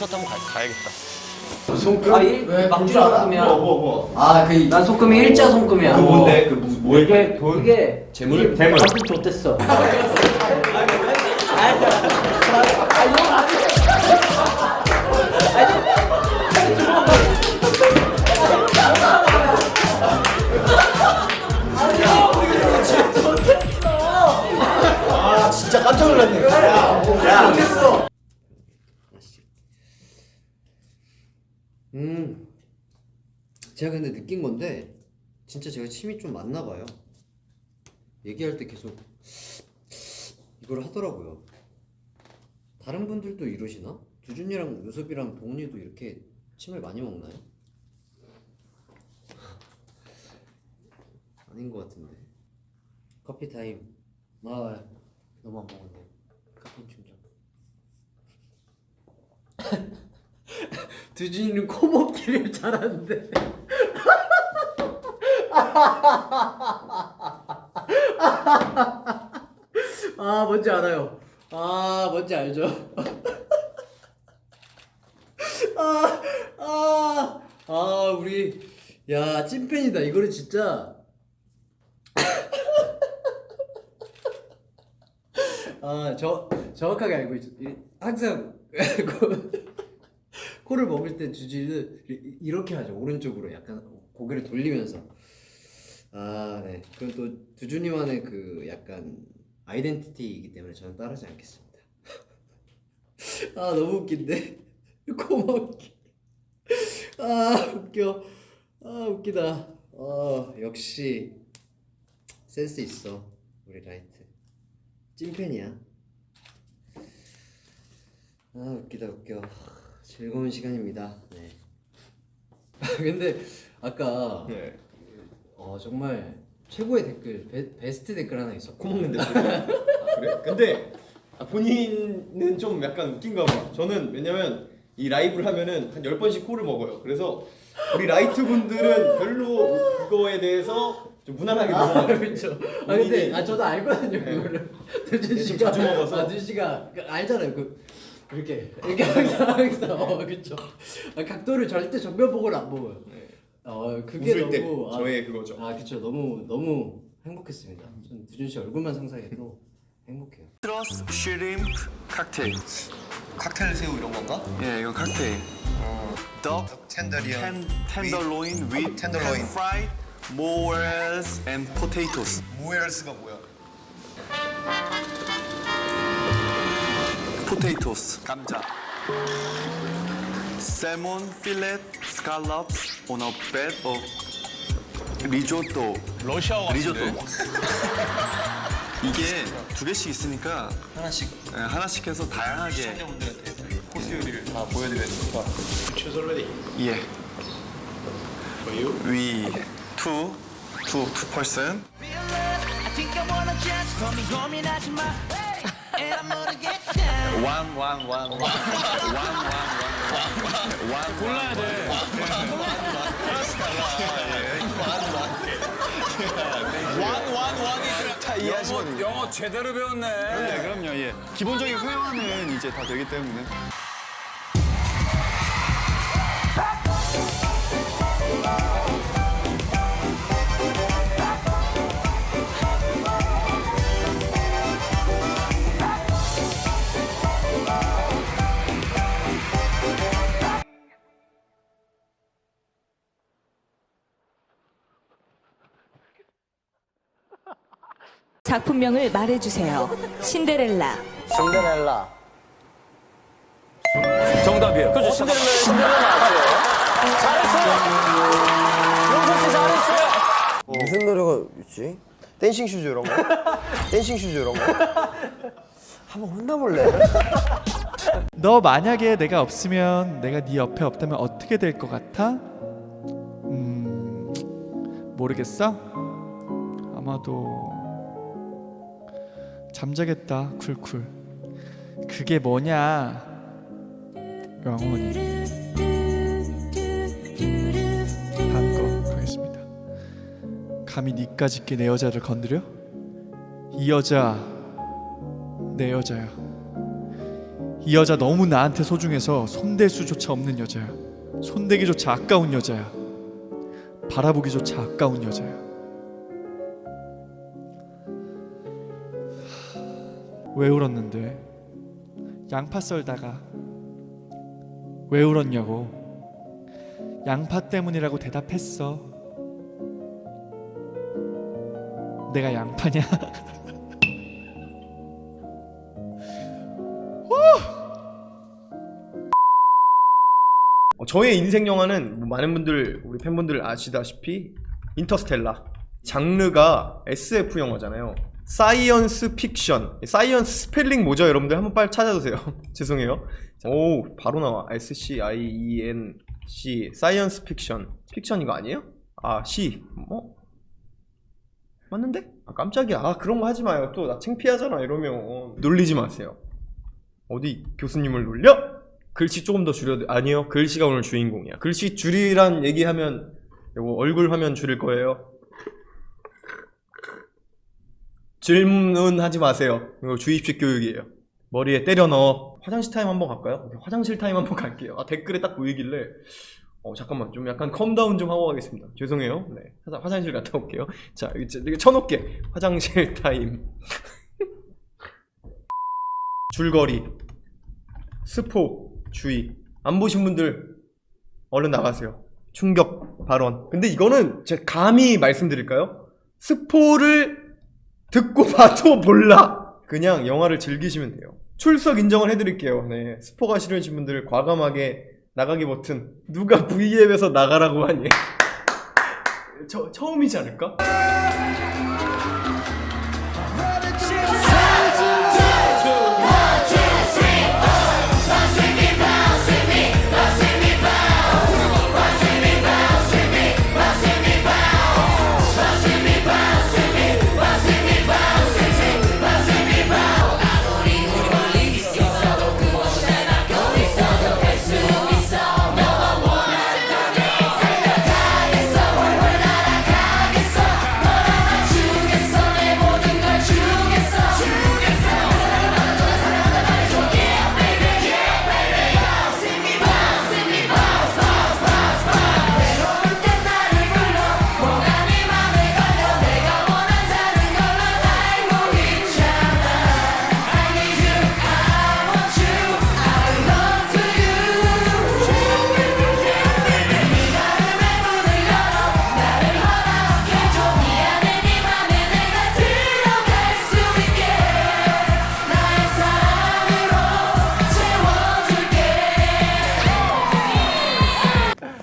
한번 가, 가야겠다. 아, 일, 막주 손금이야. 뭐? 아, 그, 난 손금이 일자 손금이야. 그 뭔데? 그 무슨 뭐 이게, 이게, 재물? 재물. 아주 좋댔어. 아 제가 근데 느낀 건데 진짜 제가 침이 좀 맞나 봐요. 얘기할 때 계속 이걸 하더라고요. 다른 분들도 이러시나? 두준이랑 요섭이랑 동훈이도 이렇게 침을 많이 먹나요? 아닌 것 같은데. 커피 타임. 아, 너무 안 먹었네. 카페인 충전. 두준이는 코 먹기를 잘하는데. 아 뭔지 알아요. 아 뭔지 알죠. 아, 아, 아 우리 야 찐팬이다. 이거는 진짜. 아, 저 정확하게 알고. 이- 항상 코를 먹을 때 주지는 이- 이렇게 하죠. 오른쪽으로 약간 고개를 돌리면서. 아, 네. 그럼 또 두준이만의 그 약간 아이덴티티이기 때문에 저는 따르지 않겠습니다. 아, 너무 웃긴데. 코 먹기. 아, 웃겨. 아, 웃기다. 아, 역시 센스 있어. 우리 라이트. 찐팬이야. 아 웃기다 웃겨. 즐거운 시간입니다. 네. 아, 근데 아까 네. 어, 정말 최고의 댓글 베, 베스트 댓글 하나 있었고. 코 먹는데. 아, 그래? 근데 아, 본인은 좀 약간 웃긴가 봐. 저는 왜냐면 이 라이브를 하면은 한 10번씩 코를 먹어요. 그래서 우리 라이트 분들은 별로 그거에 대해서 좀 무난하게 아 넘어가요. 그렇죠. 아 근데 아 저도 알거든요 네. 그거를. 두준 네, 좀 씨가 자주 먹어서. 아 두준 씨가 그 알잖아요 그 이렇게 이렇게 항상 항상 어 그렇죠. 아, 각도를 절대 정면 보고는 안 먹어요. 네. 어 그게 웃을 너무 때 아, 저의 그거죠. 아 그쵸 너무 너무 행복했습니다. 전 두준 씨 얼굴만 상상해도 행복해요. 트러스 슈림프 칵테일. 칵테일 새우 이런 건가? 예, 이건 칵테일. 덕 텐더리언. 텐, 텐더로인 with 텐더로인. fried morels and potatoes. 모에럴스가 뭐야? Potatoes 감자. salmon fillet scallops on a bed of risotto. 러시아어 같은데? 리조또. 이게 두 개씩 있으니까 하나씩 예, 하나씩 해서 다양하게 시청자분들한테 코스 요리를 다 보여드려야 되니까. Choose already. 예. For you? We two two two person. I think I wanna just call me 고민하지 마 One 골라야 돼. 영어, 영어 제대로 배웠네. 네, 그럼요. 예. 기본적인 회화는 이제 다 되기 때문에. 작품명을 말해주세요. 신데렐라, 신데렐라. 정답이에요. 그렇죠. 신데렐라, 신데렐라 맞죠? 잘했어요. 용선 씨 잘했어요. 무슨 노래가 있지? 댄싱 슈즈 이런 거? 댄싱 슈즈 이런 거? 한번 혼나볼래? 너 만약에 내가 없으면 내가 네 옆에 없다면 어떻게 될 것 같아? 음 모르겠어. 아마도 잠자겠다 쿨쿨. 그게 뭐냐? 영원히 가겠습니다. 감히 니까짓 게내 여자를 건드려? 이 여자 내 여자야. 이 여자 너무 나한테 소중해서 손댈 수조차 없는 여자야. 손대기조차 아까운 여자야. 바라보기조차 아까운 여자야. 왜 울었는데? 양파 썰다가 왜 울었냐고. 양파 때문이라고 대답했어. 내가 양파냐? 어, 저의 인생 영화는 뭐 많은 분들 우리 팬분들 아시다시피 인터스텔라 장르가 SF 영화잖아요. 사이언스 픽션. 사이언스 스펠링 뭐죠, 여러분들? 한번 빨리 찾아주세요. 죄송해요. 자, 오, 바로 나와. S C I E N C 사이언스 픽션. 픽션 이거 아니에요? 아, C. 뭐? 맞는데? 아, 깜짝이야. 아, 그런 거 하지 마요. 또 나 창피하잖아, 이러면. 놀리지 마세요. 어디 교수님을 놀려? 글씨 조금 더 줄여도 아니요 글씨가 오늘 주인공이야 글씨 줄이란 얘기하면 요거 얼굴 화면 줄일 거예요 질문하지 마세요. 이거 주입식 교육이에요. 머리에 때려 넣어. 화장실 타임 한번 갈까요? 화장실 타임 한번 갈게요. 아 댓글에 딱 보이길래 어 잠깐만. 좀 약간 컴다운 좀 하고 가겠습니다. 죄송해요. 네. 화장- 화장실 갔다 올게요. 자 이거 쳐놓게. 화장실 타임. 줄거리. 스포. 주의. 안 보신 분들 얼른 나가세요. 충격 발언. 근데 이거는 제가 감히 말씀드릴까요? 스포를 듣고 봐도 몰라. 그냥 영화를 즐기시면 돼요. 출석 인정을 해드릴게요. 네 스포가 싫으신 분들 과감하게 나가기 버튼. 누가 V앱에서 나가라고 하니? 저, 처음이지 않을까?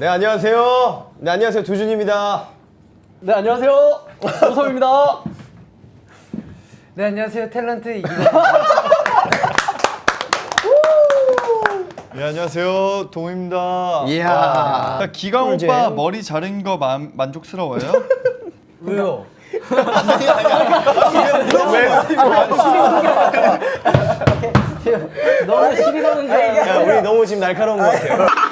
네 안녕하세요 네 안녕하세요 두준입니다 네 안녕하세요 호섭입니다. 네 안녕하세요 탤런트 이기. 네 안녕하세요 동입니다. 이야. 기강 꿀잼. 오빠 머리 자른 거 만, 만족스러워요? 왜요? 너무 시비 거는 줄 야, 우리 너무 지금 날카로운 것 같아요.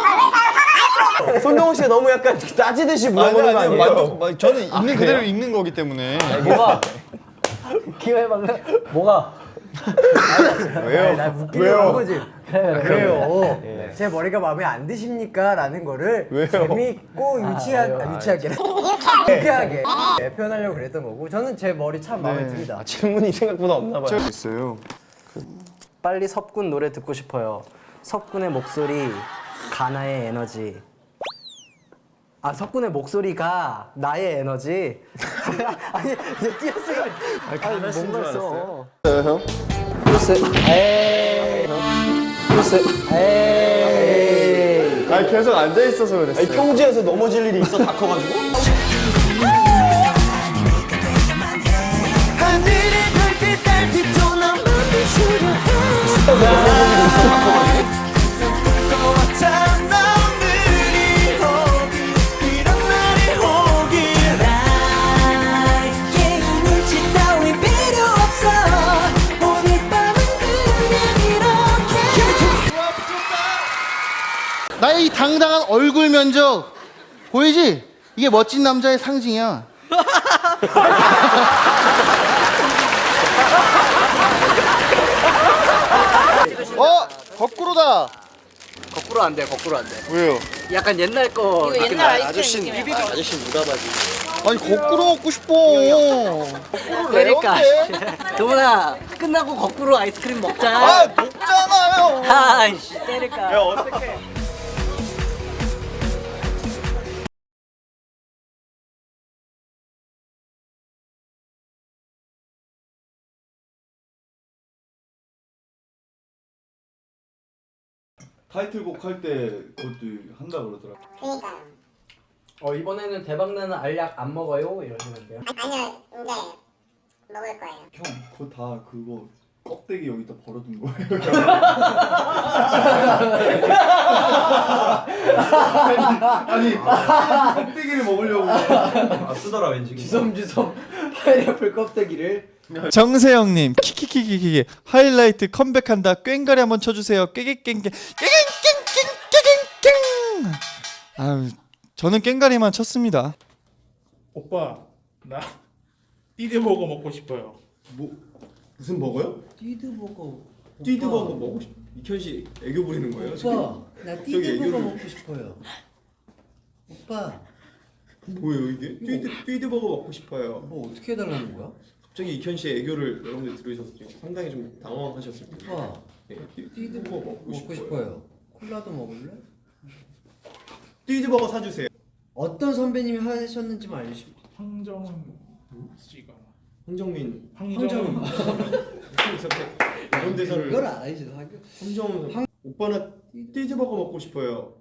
손동훈 씨가 너무 약간 따지듯이 물어보는 거 아니에요? 만족, 마- 저는 있는 그대로 읽는 거기 때문에. 뭐가? 기회해봐. 뭐가? 왜요? 나 웃기려고 한 거지. 그래요. 제 머리가 마음에 안 드십니까? 라는 거를 재밌고 유치한, 아, 유치하게 유쾌하게 네, 표현하려고 그랬던 거고 저는 제 머리 참 마음에 듭니다. 질문이 생각보다 없나 봐요. 있어요. 빨리 석군 노래 듣고 싶어요. 석군의 목소리, 가나의 에너지. 아 석군의 목소리가 나의 에너지. 아니 이제 띄었으니까. 아니 뭔가 있어. 형? 플러스 에이. 플러스 에이. 아니 계속 앉아 있어서 그랬어요. 아니 평지에서 넘어질 일이 있어 다 커가지고. 하늘의 별빛 달빛도 난 만들주려 해 얼굴 면적 보이지? 이게 멋진 남자의 상징이야. 어? 거꾸로다. 거꾸로 안 돼, 거꾸로 안 돼. 왜요? 약간 옛날 거. 이거 옛날. 아이스크림 아저씨, 느낌이야. 아저씨 누가 봐지. 아니 거꾸로 먹고 싶어. 거꾸로 그러니까 레어인데. 도훈아 끝나고 거꾸로 아이스크림 먹자. 아 먹잖아요. 아이씨 때릴까. 야 어떡해. 타이틀곡 할 때 그것도 한다 그러더라. 어 이번에는 대박나는 알약 안 먹어요 이러시는데요. 아니요, 이제 먹을 거예요. 형 그거 다 그거 껍데기 여기다 버려둔 거예요. 아니 껍데기를 먹으려고 아 쓰더라 왠지. 주섬주섬 파인애플 껍데기를 정세영님 키키키키키 하이라이트 컴백한다 꽹가리 한번 쳐주세요 꽹꽹꽹꽹 꽹꽹꽹꽹 아유 저는 꽹가리만 쳤습니다 오빠 나 띠드버거 먹고 싶어요. 뭐 무슨 버거요? 띠드버거 띠드버거 먹고 싶. 이현 씨 애교 부리는 거예요? 오빠 나 띠드버거 애교를- 먹고 싶어요 오빠 뭐예요 이게? 띠드 띠드버거 먹고 싶어요. 뭐 어떻게 해달라는 거야? 갑자기 이현 씨의 애교를 여러분들 들으셨을 때 상당히 좀 당황하셨을 거예요. 오빠 예, 띠- 띠드버거 먹고 먹고 싶어요. 싶어요 콜라도 먹을래? 띠드버거 사주세요. 어떤 선배님이 하셨는지만 알려주시면 황정은 씨가 황정민 황정은 이런 대사를 이걸 알아야지 사교 황정은 선- 오빠 나 띠드버거 먹고 싶어요.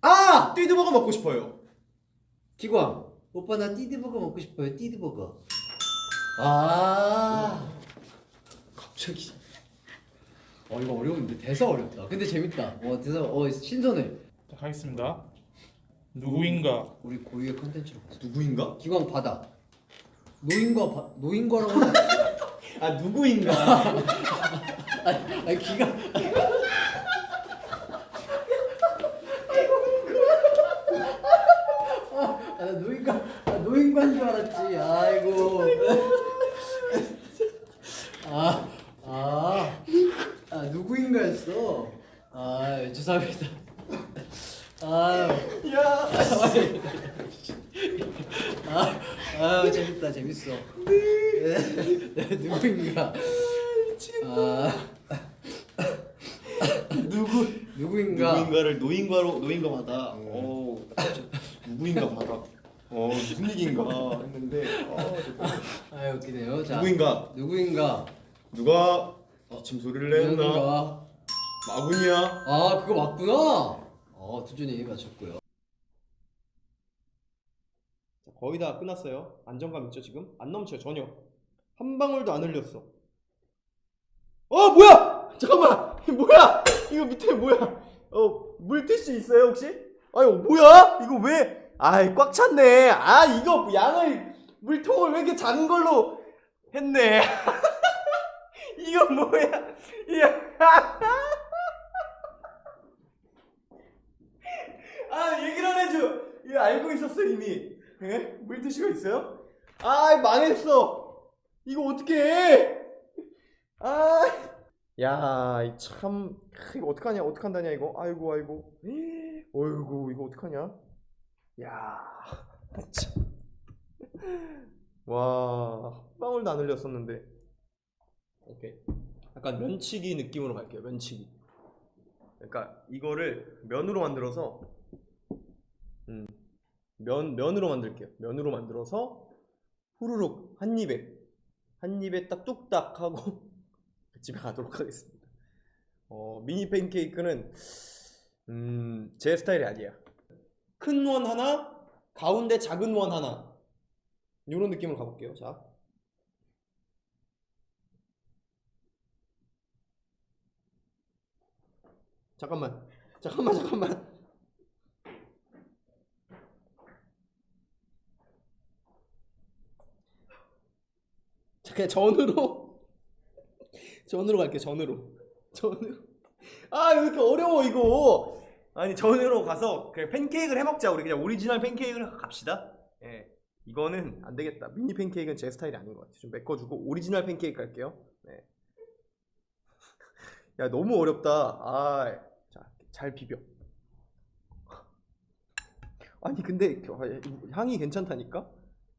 아! 띠드버거 먹고 싶어요. 기광 오빠 나 띠드버거 먹고 싶어요 띠드버거. 아. 갑자기. 어 이거 어려운데. 대사 어렵다. 근데 재밌다. 어 대사 어 신선해. 자, 가겠습니다. 누구인가? 우리 고유의 컨텐츠로 가자. 누구인가? 기광 바다 노인과 바, 노인과라고 하면 아 누구인가? 아니, 아니 기가 아, 나 노인과 아, 노인과인 줄 알았지 아이고 아, 아, 아 누구인가였어 아 죄송합니다 아, 야. 아, 아 네, 네, 누구인가 아 누구 누구인가 누구인가를 노인과로 노인과 받아. 어 누구인가 받아. 어 무슨 얘기인가 했는데 어, 아 웃기네요 자 누구인가? 누구인가 누가 기침 소리를 냈나? 누구인가 마군이야. 아 그거 맞구나 어 두준이 맞췄고요 자, 거의 다 끝났어요. 안정감 있죠 지금? 안 넘쳐요 전혀. 한 방울도 안 흘렸어. 어 뭐야? 잠깐만 뭐야? 이거 밑에 뭐야? 어 물티슈 있어요 혹시? 아유 뭐야? 이거 왜? 아이 꽉 찼네. 아 이거 양을 물통을 왜 이렇게 작은 걸로 했네. 이거 뭐야? 이야. 아 얘기를 안 해줘. 이거 알고 있었어 이미. 예? 물티슈가 있어요? 아 망했어. 이거 어떻게 해? 아, 야, 참 이거 어떡하냐? 어떡한다냐 이거? 아이고 아이고. 어이구 이거 어떡하냐? 야, 참. 와, 한 방울도 안 흘렸었는데. 오케이. 약간 면치기 느낌으로 갈게요. 면치기. 그러니까 이거를 면으로 만들어서 음, 면 면으로 만들게요. 면으로 만들어서 후루룩 한 입에 한 입에 딱 뚝딱 하고 집에 가도록 하겠습니다. 어, 미니 팬케이크는 음, 제 스타일이 아니야. 큰 원 하나, 가운데 작은 원 하나. 이런 느낌으로 가볼게요. 자. 잠깐만. 잠깐만, 잠깐만. 자, 그냥 전으로? 전으로 갈게요 전으로. 전으로. 아 이렇게 어려워 이거. 아니 전으로 가서 그냥 팬케이크를 해먹자. 우리 그냥 오리지널 팬케이크를 갑시다. 예. 이거는 안 되겠다. 미니 팬케이크는 제 스타일이 아닌 것 같아요 좀 메꿔주고 오리지널 팬케이크 할게요. 네. 야 너무 어렵다. 아, 자, 잘 비벼. 아니 근데 향이 괜찮다니까?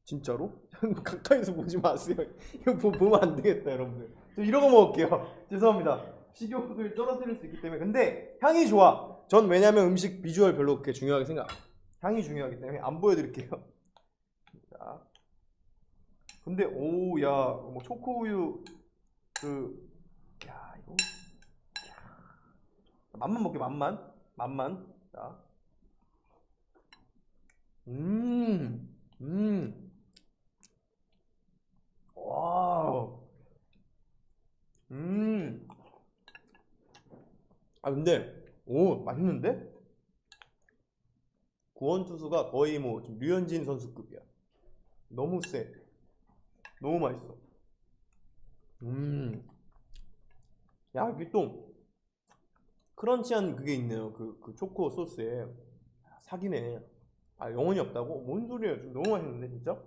진짜로? 가까이서 보지 마세요. 이거 보, 보면 안 되겠다, 여러분들. 저 이런 거 먹을게요. 죄송합니다. 식욕을 떨어뜨릴 수 있기 때문에. 근데 향이 좋아. 전 왜냐면 음식 비주얼 별로 그렇게 중요하게 생각. 향이 중요하기 때문에 안 보여드릴게요. 자. 근데 오, 야, 뭐 초코 우유 그, 야 이거, 야. 맛만 먹게 맛만, 맛만. 자. 음, 음. 음. 아 근데 오 맛있는데? 구원 투수가 거의 뭐좀 류현진 선수급이야. 너무 세. 너무 맛있어. 음. 야 이게 또 크런치한 그게 있네요. 그, 그 초코 소스에 사기네. 아 영혼이 없다고? 뭔 소리예요? 지금 너무 맛있는데 진짜?